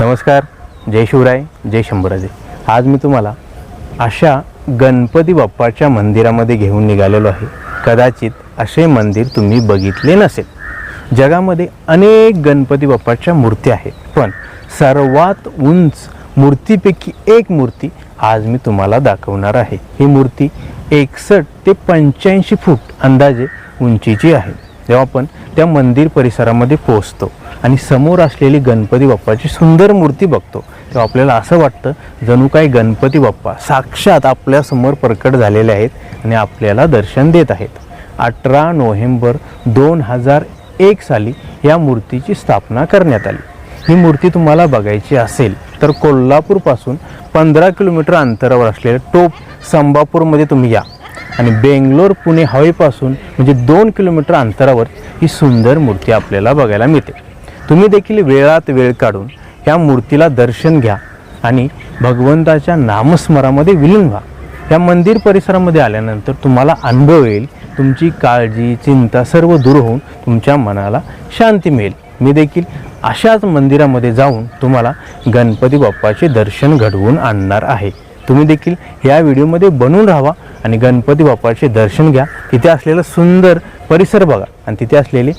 नमस्कार जय शिवराय जय शंभराजे. आज मी तुम्हाला अशा गणपती बाप्पाच्या मंदिरामध्ये घेऊन निघालेलो आहे. कदाचित असे मंदिर तुम्ही बघितले नसेल. जगामध्ये अनेक गणपती बाप्पाच्या मूर्ती आहेत पण सर्वात उंच मूर्तीपैकी एक मूर्ती आज मी तुम्हाला दाखवणार आहे. ही मूर्ती एकसष्ट ते पंच्याऐंशी फूट अंदाजे उंचीची आहे. तेव्हा आपण त्या मंदिर परिसरामध्ये पोहोचतो आणि समोर असलेली गणपती बाप्पाची सुंदर मूर्ती बघतो. तेव्हा आपल्याला असं वाटतं जणू काही गणपती बाप्पा साक्षात आपल्यासमोर प्रकट झालेले आहेत आणि आपल्याला दर्शन देत आहेत. अठरा नोव्हेंबर दोन हजार एक साली या मूर्तीची स्थापना करण्यात आली. ही मूर्ती तुम्हाला बघायची असेल तर कोल्हापूरपासून पंधरा किलोमीटर अंतरावर असलेलं टोप संबापूरमध्ये तुम्ही या. आणि बेंगलोर पुणे हवेपासून म्हणजे दोन किलोमीटर अंतरावर ही सुंदर मूर्ती आपल्याला बघायला मिळते. तुम्ही देखील वेळात वेळ काढून या मूर्तीला दर्शन घ्या आणि भगवंताच्या नामस्मरामध्ये विलीन व्हा. या मंदिर परिसरामध्ये आल्यानंतर तुम्हाला अनुभव येईल तुमची काळजी चिंता सर्व दूर होऊन तुमच्या मनाला शांती मिळेल. मी देखील अशाच मंदिरामध्ये जाऊन तुम्हाला गणपती बाप्पाचे दर्शन घडवून आणणार आहे. तुम्ही देखील या व्हिडिओमध्ये बनून राहा आणि गणपती बाप्पाचे दर्शन घ्या. तिथे असलेलं सुंदर परिसर बघा आणि तिथे असलेले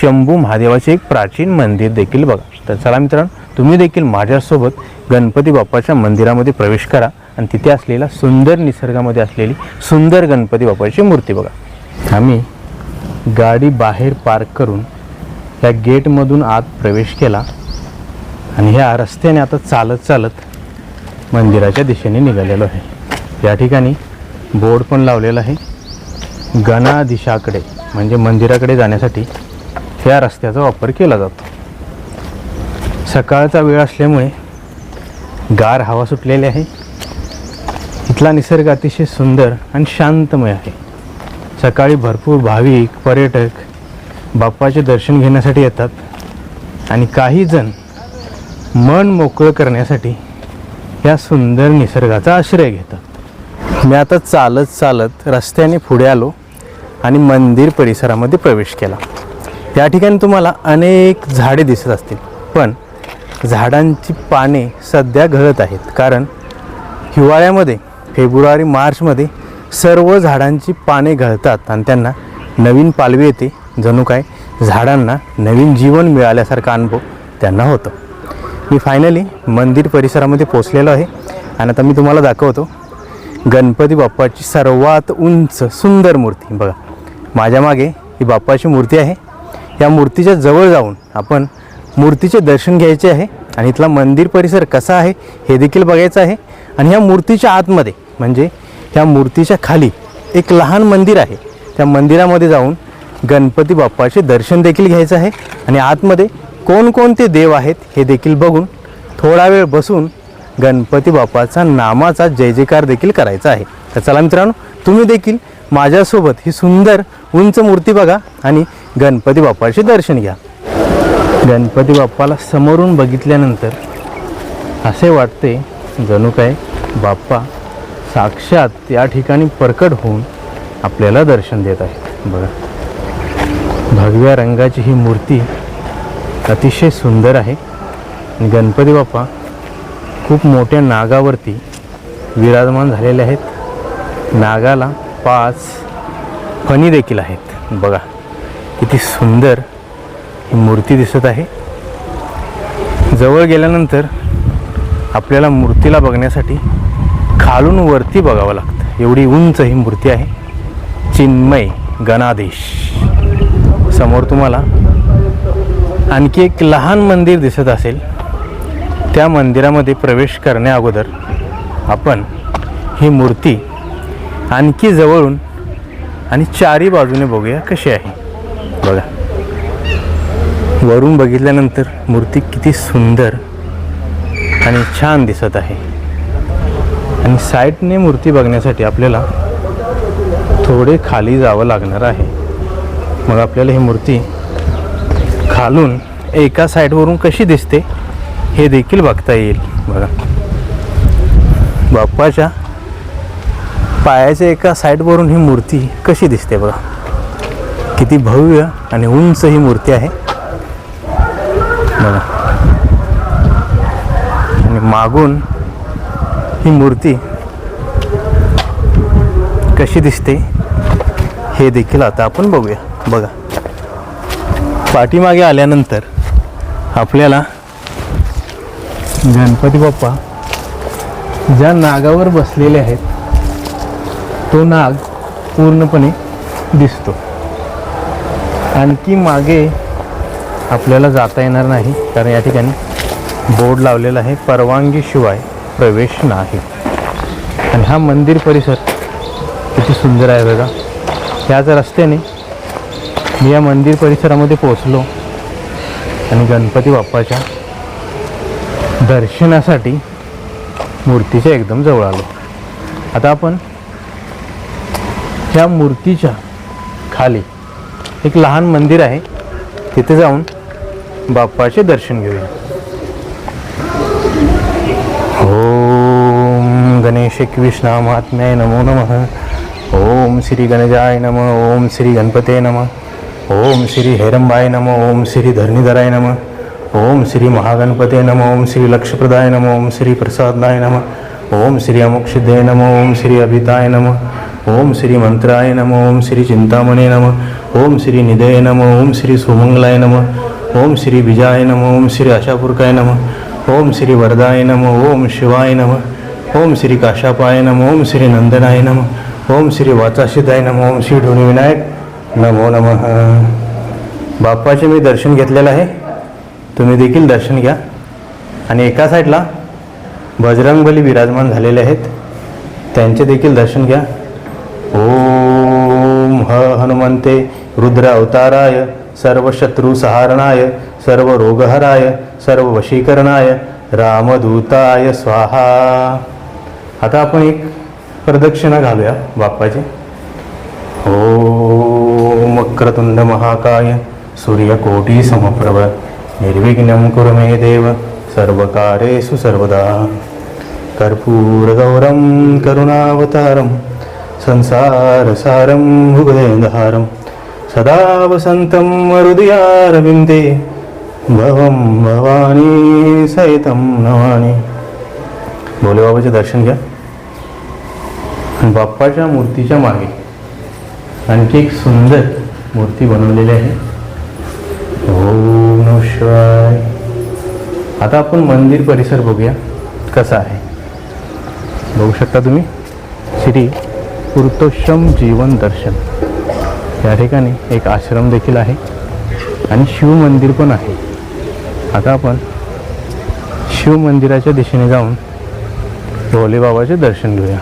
शंभू महादेवाचे एक प्राचीन मंदिर देखील बघा. तर चला मित्रांनो तुम्ही देखील माझ्यासोबत गणपती बाप्पाच्या मंदिरामध्ये प्रवेश करा आणि तिथे असलेला सुंदर निसर्गामध्ये असलेली सुंदर गणपती बाप्पाची मूर्ती बघा. आम्ही गाडी बाहेर पार्क करून त्या गेटमधून आत प्रवेश केला आणि ह्या रस्त्याने आता चालत चालत मंदिराच्या दिशेने निघालेलो आहे. या ठिकाणी बोर्ड पण लावलेला आहे. गणादिशाकडे म्हणजे मंदिराकडे जाण्यासाठी ह्या रस्त्याचा वापर केला जातो. सकाळचा वेळ असल्यामुळे गार हवा सुटलेली आहे. इथला निसर्ग अतिशय सुंदर आणि शांतमय आहे. सकाळी भरपूर भाविक पर्यटक बाप्पाचे दर्शन घेण्यासाठी येतात आणि काही जण मन मोकळं करण्यासाठी या सुंदर निसर्गाचा आश्रय घेतात. मी आता चालत चालत रस्त्याने पुढे आलो आणि मंदिर परिसरामध्ये प्रवेश केला. त्या ठिकाणी तुम्हाला अनेक झाडे दिसत असतील पण झाडांची पाने सध्या गळत आहेत. कारण हिवाळ्यामध्ये फेब्रुवारी मार्चमध्ये सर्व झाडांची पाने गळतात आणि त्यांना नवीन पालवी येते. जणू काय झाडांना नवीन जीवन मिळाल्यासारखा अनुभव त्यांना होतो. मी फायनली मंदिर परिसरामध्ये पोचलेलो आहे. आणि आता मी तुम्हाला दाखवतो गणपती बाप्पाची सर्वात उंच सुंदर मूर्ती. बघा माझ्या मागे ही बाप्पाची मूर्ती आहे. या मूर्तीच्या जवळ जाऊन आपण मूर्तीचे दर्शन घ्यायचे आहे. आणि इथला मंदिर परिसर कसा आहे हे देखील बघायचं आहे. आणि ह्या मूर्तीच्या आतमध्ये म्हणजे ह्या मूर्तीच्या खाली एक लहान मंदिर आहे. त्या मंदिरामध्ये जाऊन गणपती बाप्पाचे दर्शन देखील घ्यायचं आहे. आणि आतमध्ये कोणकोणते देव आहेत हे देखील बघून थोडा वेळ बसून गणपती बाप्पाचा नामाचा जय जयकार देखील करायचा आहे. तर चला मित्रांनो तुम्ही देखील माझ्यासोबत ही सुंदर उंच मूर्ती बघा आणि गणपती बाप्पाचे दर्शन घ्या. गणपती बाप्पाला समोरून बघितल्यानंतर असे वाटते जणू काय बाप्पा साक्षात या ठिकाणी प्रकट होऊन आपल्याला दर्शन देत आहे बघा. भगव्या रंगाची ही मूर्ती अतिशय सुंदर आहे. गणपती बाप्पा खूप मोठ्या नागावरती विराजमान झालेले आहेत. नागाला पाच फणी देखील आहेत. बघा किती सुंदर ही मूर्ती दिसत आहे. जवळ गेल्यानंतर आपल्याला मूर्तीला बघण्यासाठी खालून वरती बघावं लागतं. एवढी उंच ही मूर्ती आहे. चिन्मय गणादेश समोर तुम्हाला आणखी एक लहान मंदिर दिसत असेल त्या मंदिरामध्ये प्रवेश करण्या अगोदर आपण ही मूर्ती आणखी जवळून आणि चारी बाजूने बघूया कशी आहे. बघा. वरून बघितल्यानंतर मूर्ती किती सुंदर आणि छान दिसत आहे. आणि साईडने मूर्ती बघण्यासाठी आपल्याला थोडे खाली जावं लागणार आहे. मग आपल्याला ही मूर्ती खालून एका साईडवरून कशी दिसते हे देखील बघता येईल. बघा. बाप्पाच्या पायाच्या एका साईडवरून ही मूर्ती कशी दिसते बघा. किती भव्य आणि उंच ही मूर्ती आहे. बघा. आणि मागून ही मूर्ती कशी दिसते हे देखील आता आपण बघूया. बघा. पाठीमागे आल्यानंतर आपल्याला गणपती बाप्पा ज्या नागावर बसलेले आहेत तो नाग पूर्णपणे दिसतो. आणखी मागे आपल्याला जाता येणार नाही कारण या ठिकाणी बोर्ड लावलेला आहे परवानगीशिवाय प्रवेश नाही. आणि हा मंदिर परिसर किती सुंदर आहे बघा. ह्याच रस्त्याने मी या मंदिर परिसरामध्ये पोहोचलो. आणि गणपती बाप्पाच्या दर्शनासाठी मूर्तीच्या एकदम जवळ आलो. आता आपण ह्या मूर्तीच्या खाली एक लहान मंदिर आहे. तिथे जाऊन बाप्पाचे दर्शन घेऊया. ओम गणेश महात्म्याय नमो नमः. ओम श्री गणजाय नम. ओम श्री गणपते नम. ओम श्री हेरंबाय नम ओम श्री धरणीधराय नम ओम श्री महागणपते नम ओम श्री लक्षप्रदाय नम ओम श्री प्रसादाय नम ओम श्री अमुक्षिदे नम ओम श्री अभिताय नम ओम श्री मंत्राय नम ओम श्री चिंतामणे नम ओम श्री निधये नम ओम श्री सुमंगलाय नम ओम श्री विजयाय नम ओम श्री आशापूर्काय नम ओम श्री वरदाय नम ओम शिवाय नम ओम श्री काशापाय नम ओम श्री नंदनाय नम ओम श्री वाचाशिदाय नम ओम श्री ढोणीविनायक नमो नमः. बाप्पाचे मी दर्शन घेतलेलं आहे. तुम्ही देखील दर्शन घ्या. आणि एका साईडला बजरंगबली विराजमान झालेले आहेत. त्यांचे देखील दर्शन घ्या. ओम ह हनुमंते रुद्र अवताराय सर्व शत्रू सहारणाय सर्व रोगहराय सर्व वशीकरणाय रामदूताय स्वाहा. आता आपण एक प्रदक्षिणा घालूया बाप्पाची. ओम वक्रतुंड महाकाय सूर्यकोटी समप्रभ निर्विघ्नं कुरु मे देव सर्वकारेषु सर्वदा। कर्पूरगौरं करुणावतारं संसारसारं भुगदेन्धारं सदा वसन्तं हृदयारविन्दे भवं भवानी सहितं नमानि भोलेबाबाचे दर्शन घ्या. आणि बाप्पाच्या मूर्तीच्या मागे आणखी एक सुंदर मूर्ती बनवलेली आहे. ओम शिवाय. आता आपण मंदिर परिसर बघूया कसा आहे. बघू शकता तुम्ही श्री पुरुषोत्तम जीवन दर्शन. या ठिकाणी एक आश्रम देखील आहे आणि शिव मंदिर पण आहे. आता आपण शिव मंदिराच्या दिशेने जाऊन भोलेबाबाचे दर्शन घेऊया.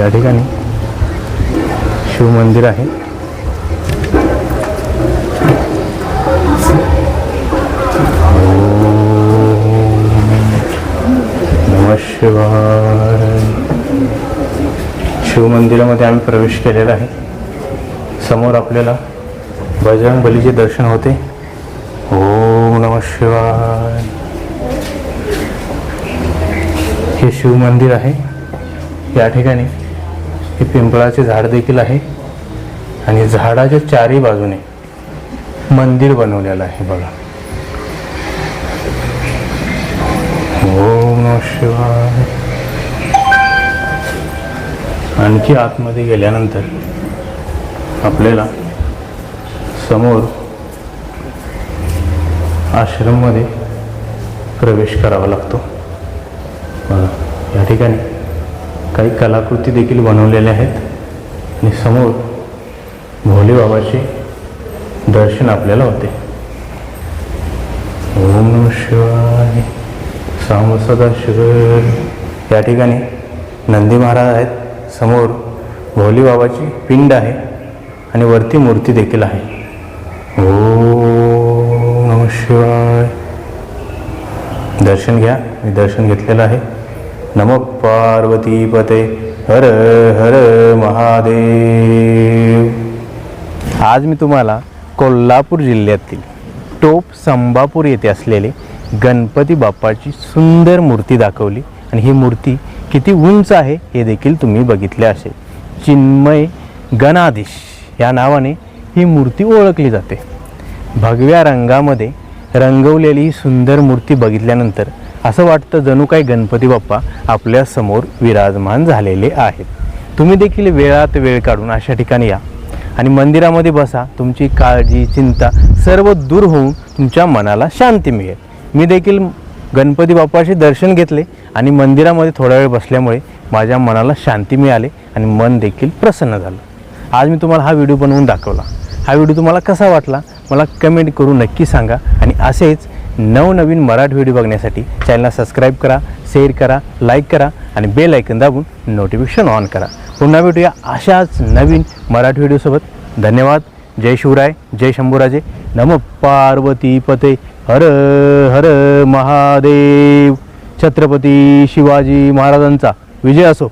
या ठिकाणी शिवमंदिर आहे. नम शिवाय. शिवमंदिरामध्ये आम्ही प्रवेश केलेला आहे. समोर आपल्याला बजरंग बलीचे दर्शन होते. ओम नम शिवाय. हे शिवमंदिर आहे. या ठिकाणी हे पिंपळाचे झाड देखील आहे. आणि झाडाच्या चारी बाजूने मंदिर बनवलेलं आहे बघा. ओम शिवाय. आणखी आतमध्ये गेल्यानंतर आपल्याला समोर आश्रममध्ये प्रवेश करावा लागतो. बघा या ठिकाणी काही कलाकृती देखील बनवलेल्या आहेत. आणि समोर भोलेबाबाचे दर्शन आपल्याला होते. ओम शिवाय साम सदा शिव या ठिकाणी नंदी महाराज आहेत. समोर भोलेबाबाची पिंड आहे. आणि वरती मूर्ती देखील आहे. ओम नम शिवाय. दर्शन घ्या. मी दर्शन घेतलेलं आहे. नम पार्वतीपते। हर हर महादेव। आज मी तुम्हाला कोल्हापूर जिल्ह्यातील टोप संभापूर येथे असलेले गणपती बाप्पाची सुंदर मूर्ती दाखवली. आणि ही मूर्ती किती उंच आहे हे देखील तुम्ही बघितले असेल. चिन्मय गणाधीश या नावाने ही मूर्ती ओळखली जाते. भगव्या रंगामध्ये रंगवलेली ही सुंदर मूर्ती बघितल्यानंतर असं वाटतं जणू काही गणपती बाप्पा आपल्यासमोर विराजमान झालेले आहेत. तुम्ही देखील वेळात वेळ काढून अशा ठिकाणी या. आणि मंदिरामध्ये बसा. तुमची काळजी चिंता सर्व दूर होऊन तुमच्या मनाला शांती मिळेल. मी देखील गणपती बाप्पाचे दर्शन घेतले आणि मंदिरामध्ये थोडा वेळ बसल्यामुळे माझ्या मनाला शांती मिळाली आणि मन देखील प्रसन्न झालं. आज मी तुम्हाला हा व्हिडिओ बनवून दाखवला. हा व्हिडिओ तुम्हाला कसा वाटला? मला कमेंट करून नक्की सांगा. आणि असेच नवनवीन मराठी व्हिडिओ बघण्यासाठी चॅनलला सबस्क्राईब करा शेअर करा लाईक करा आणि बेल ऐकन दाबून नोटिफिकेशन ऑन करा. पुन्हा भेटूया अशाच नवीन मराठी व्हिडिओसोबत धन्यवाद. जय शिवराय. जय शंभूराजे. नम पार्वती पते. हर हर महादेव. छत्रपती शिवाजी महाराजांचा विजय असो.